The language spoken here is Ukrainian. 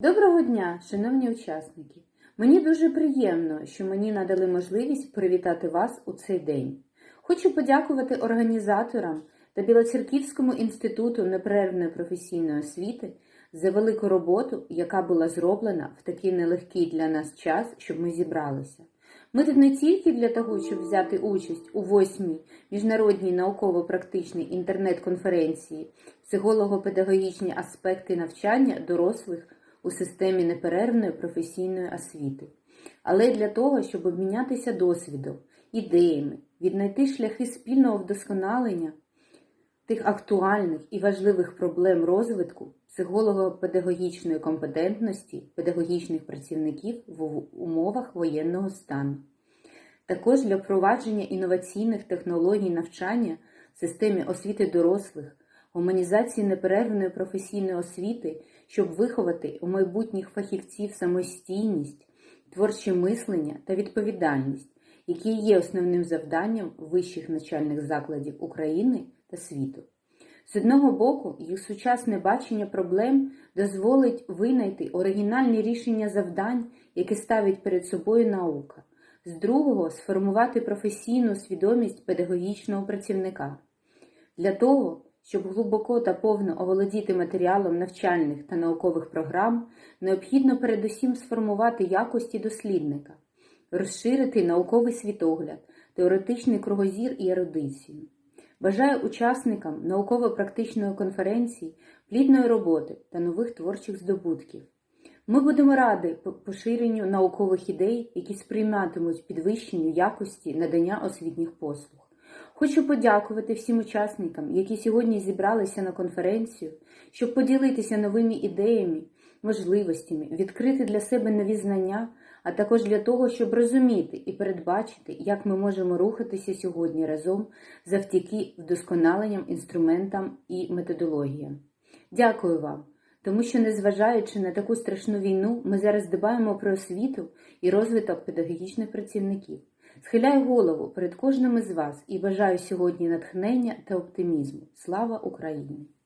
Доброго дня, шановні учасники! Мені дуже приємно, що мені надали можливість привітати вас у цей день. Хочу подякувати організаторам та Білоцерківському інституту неперервної професійної освіти за велику роботу, яка була зроблена в такий нелегкий для нас час, щоб ми зібралися. Ми тут не тільки для того, щоб взяти участь у восьмій міжнародній науково-практичній інтернет-конференції психолого-педагогічні аспекти навчання дорослих у системі неперервної професійної освіти, але й для того, щоб обмінятися досвідом, ідеями, віднайти шляхи спільного вдосконалення тих актуальних і важливих проблем розвитку психолого-педагогічної компетентності педагогічних працівників в умовах воєнного стану. Також для впровадження інноваційних технологій навчання в системі освіти дорослих, гуманізації неперервної професійної освіти, щоб виховати у майбутніх фахівців самостійність, творче мислення та відповідальність, які є основним завданням вищих навчальних закладів України та світу. З одного боку, їх сучасне бачення проблем дозволить винайти оригінальні рішення завдань, які ставить перед собою наука, з другого сформувати професійну свідомість педагогічного працівника. Для того, щоб глибоко та повно оволодіти матеріалом навчальних та наукових програм, необхідно передусім сформувати якості дослідника, розширити науковий світогляд, теоретичний кругозір і ерудицію. Бажаю учасникам науково-практичної конференції плідної роботи та нових творчих здобутків. Ми будемо раді поширенню наукових ідей, які сприйматимуть підвищенню якості надання освітніх послуг. Хочу подякувати всім учасникам, які сьогодні зібралися на конференцію, щоб поділитися новими ідеями, можливостями, відкрити для себе нові знання, а також для того, щоб розуміти і передбачити, як ми можемо рухатися сьогодні разом завдяки вдосконаленням інструментам і методологіям. Дякую вам, тому що, незважаючи на таку страшну війну, ми зараз дбаємо про освіту і розвиток педагогічних працівників. Схиляю голову перед кожним із вас і бажаю сьогодні натхнення та оптимізму. Слава Україні!